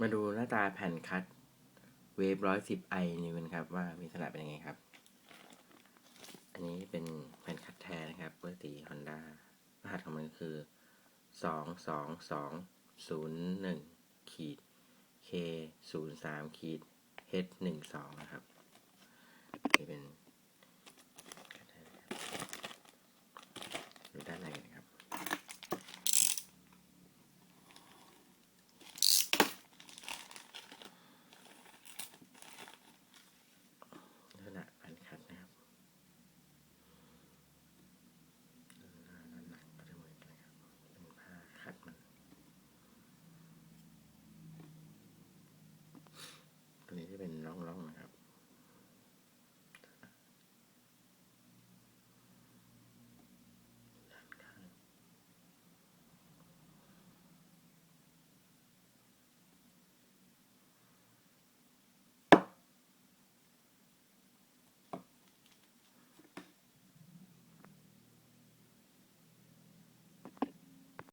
มาดูหน้าตาแผ่นคัดเวฟร้อยสิบไอนี่มันครับ ว่ามีลักษณะเป็นยังไงครับ อันนี้เป็นแผ่นคัดแท้นะครับเบอร์ตีฮอนด้ารหัสของมันคือสองสองสองศูนย์หนึ่งขีดเคศูนย์สามขีดเฮดหนึ่งสองนะครับ